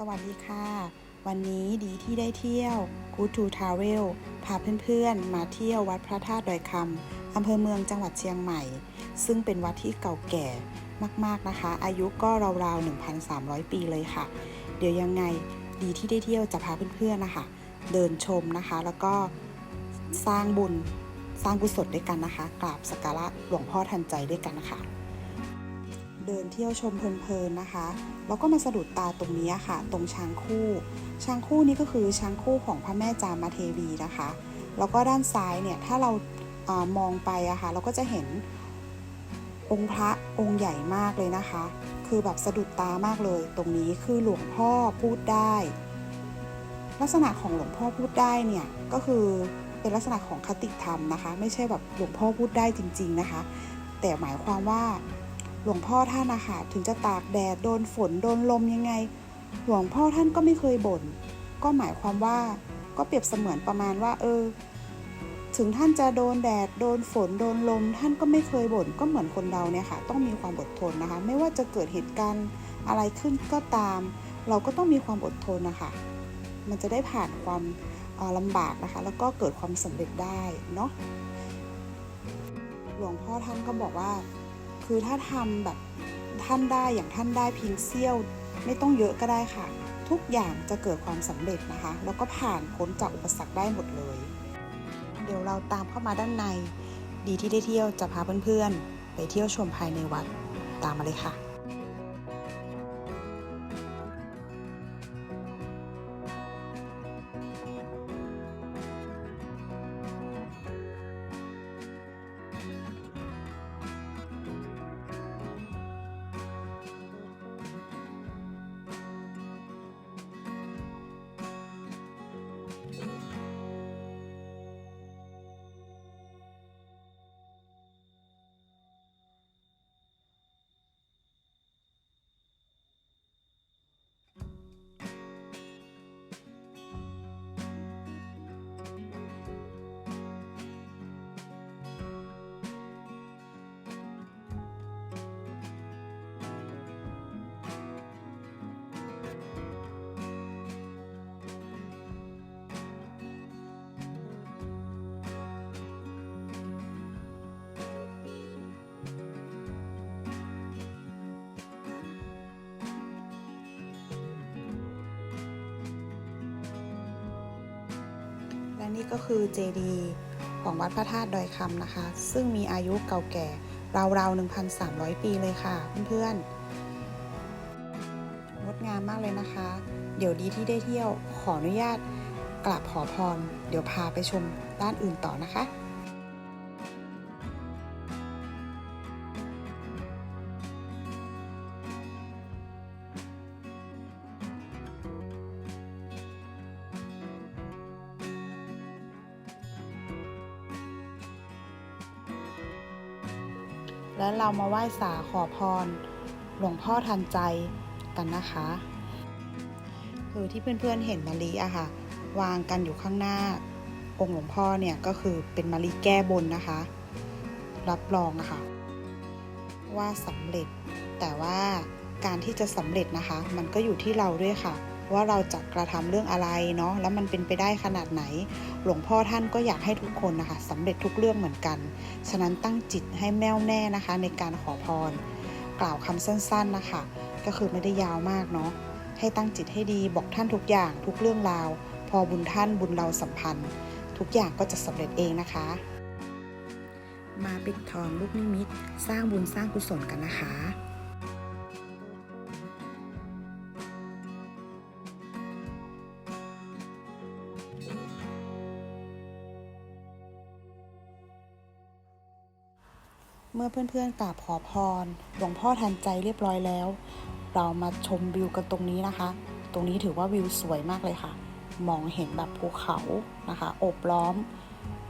สวัสดีค่ะ วันนี้ดีที่ได้เที่ยว Good to Travel พาเพื่อนๆ มาเที่ยววัดพระธาตุดอยคำอำเภอเมืองจังหวัดเชียงใหม่ ซึ่งเป็นวัดที่เก่าแก่มากๆนะคะ อายุก็ราวๆ 1,300 ปีเลยค่ะ เดี๋ยวยังไงดีที่ได้เที่ยวจะพาเพื่อนๆนะคะ เดินชมนะคะ แล้วก็สร้างบุญสร้างกุศลด้วยกันนะคะ กราบสักการะหลวงพ่อทันใจด้วยกันนะคะ เดินเที่ยวชมเพลินๆนะคะ แล้วก็มาสะดุดตาตรงนี้ค่ะ ตรงช้างคู่ ช้างคู่นี้ก็คือช้างคู่ของพระแม่จามาเทวีนะคะ แล้วก็ด้านซ้ายเนี่ยถ้าเราอามองไปอะค่ะเราก็จะเห็นองค์พระองค์ใหญ่มากเลยนะคะ คือแบบสะดุดตามากเลย ตรงนี้คือหลวงพ่อพูดได้ ลักษณะของหลวงพ่อพูดได้เนี่ยก็คือเป็นลักษณะของคติธรรมนะคะ ไม่ใช่แบบหลวงพ่อพูดได้จริง ๆนะคะ แต่หมายความว่า ลวงพ่อท่านนะคะถึงจะตากแดดโดนฝนโดนลมยังไง หลวงพ่อท่านก็ไม่เคยบน่น ก็หมายความว่าก็เปรียบเสมือนประมาณว่า เออ ถึงท่านจะโดนแดด โดนฝนโดนลม ท่านก็ไม่เคยบ่นก็เหมือนคนเราเนี่ยค่ะ ต้องมีความอดทนนะคะ ไม่ว่าจะเกิดเหตุการณ์อะไรขึ้นก็ตาม เราก็ต้องมีความอดทนนะคะ มันจะได้ผ่านความลำบากนะคะ แล้วก็เกิดความสำเร็จได้เนาะหลวงพ่อท่านก็บอกว่า คือถ้าทำแบบท่านได้อย่างท่านได้เพียงเสี้ยว ไม่ต้องเยอะก็ได้ค่ะ ทุกอย่างจะเกิดความสำเร็จนะคะ แล้วก็ผ่านพ้นจากอุปสรรคได้หมดเลย เดี๋ยวเราตามเข้ามาด้านใน ดีที่ได้เที่ยวจะพาเพื่อนๆ ไปเที่ยวชมภายในวัดตามมาเลยค่ะ และนี่ก็คือเจดีย์ของวัดพระธาตุดอยคำนะคะ ซึ่งมีอายุเก่าแก่ราวๆ 1,300 ปีเลยค่ะ เพื่อนๆ งดงามมากเลยนะคะ เดี๋ยวดีที่ได้เที่ยวขออนุญาตกราบขอพร เดี๋ยวพาไปชมด้านอื่นต่อนะคะ และเรามาไหว้สาขอพร หลวงพ่อทันใจกันนะคะ คือที่เพื่อนๆเห็นมะลิอะค่ะ วางกันอยู่ข้างหน้า องค์หลวงพ่อเนี่ยก็คือเป็นมะลิแก้บนนะคะ รับรองนะค่ะ ว่าสำเร็จแต่ว่าการที่จะสำเร็จนะคะ มันก็อยู่ที่เราด้วยค่ะ ว่าเราจะกระทำเรื่องอะไรเนาะแล้วมันเป็นไปได้ขนาดไหน หลวงพ่อท่านก็อยากให้ทุกคนนะคะสำเร็จทุกเรื่องเหมือนกัน ฉะนั้นตั้งจิตให้แน่วแน่นะคะ ในการขอพร กล่าวคำสั้นๆนะคะ ก็คือไม่ได้ยาวมากเนาะให้ตั้งจิตให้ดีบอกท่านทุกอย่างทุกเรื่องราว พอบุญท่านบุญเราสัมพันธ์ ทุกอย่างก็จะสำเร็จเองนะคะ มาปิดทองลูกนิมิตสร้างบุญสร้างกุศลกันนะคะ เมื่อเพื่อนๆกราบขอพร หลวงพ่อทันใจเรียบร้อยแล้ว เรามาชมวิวกันตรงนี้นะคะ ตรงนี้ถือว่าวิวสวยมากเลยค่ะ มองเห็นแบบภูเขานะคะโอบล้อม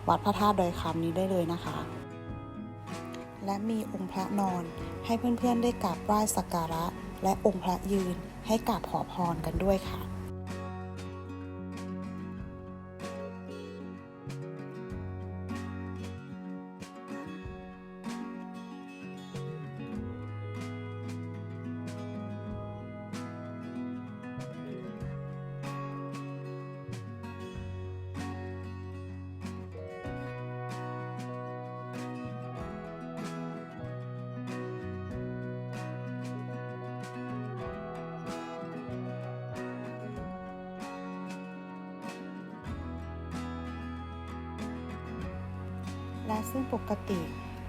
วัดพระธาตุดอยคำนี้ได้เลยนะคะ และมีองค์พระนอนให้เพื่อนๆได้กราบไหว้สักการะ และองค์พระยืนให้กราบขอพรกันด้วยค่ะ และซึ่งปกติ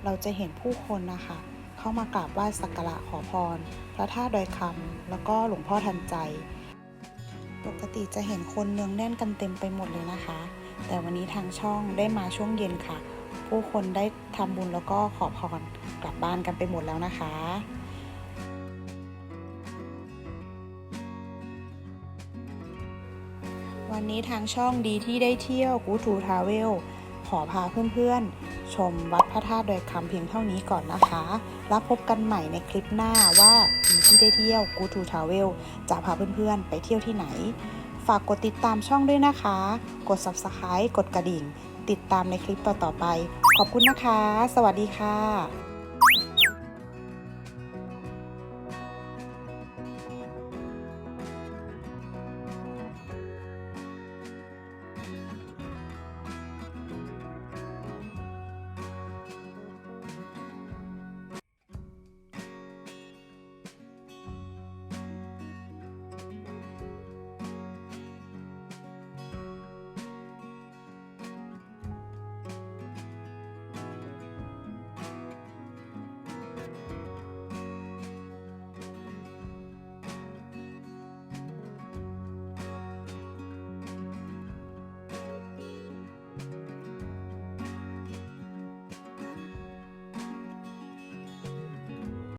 เราจะเห็นผู้คนนะคะ เข้ามากราบไหว้สักการะขอพร พระธาตุดอยคำแล้วก็หลวงพ่อทันใจ ปกติจะเห็นคนเนืองแน่นกันเต็มไปหมดเลยนะคะ แต่วันนี้ทางช่องได้มาช่วงเย็นค่ะ ผู้คนได้ทำบุญแล้วก็ขอพรกลับบ้านกันไปหมดแล้วนะคะวันนี้ทางช่องดีที่ได้เที่ยวกูทูทาเวล ขอพาเพื่อนๆ ชมวัดพระธาตุดอยคำเพียงเท่านี้ก่อนนะคะ แล้วพบกันใหม่ในคลิปหน้าว่าดีที่ได้เที่ยวกูทูทาวเวลจะพาเพื่อนๆ ไปเที่ยวที่ไหน ฝากกดติดตามช่องด้วยนะคะ กด subscribe กดกระดิ่ง ติดตามในคลิปต่อๆไป ขอบคุณนะคะ สวัสดีค่ะ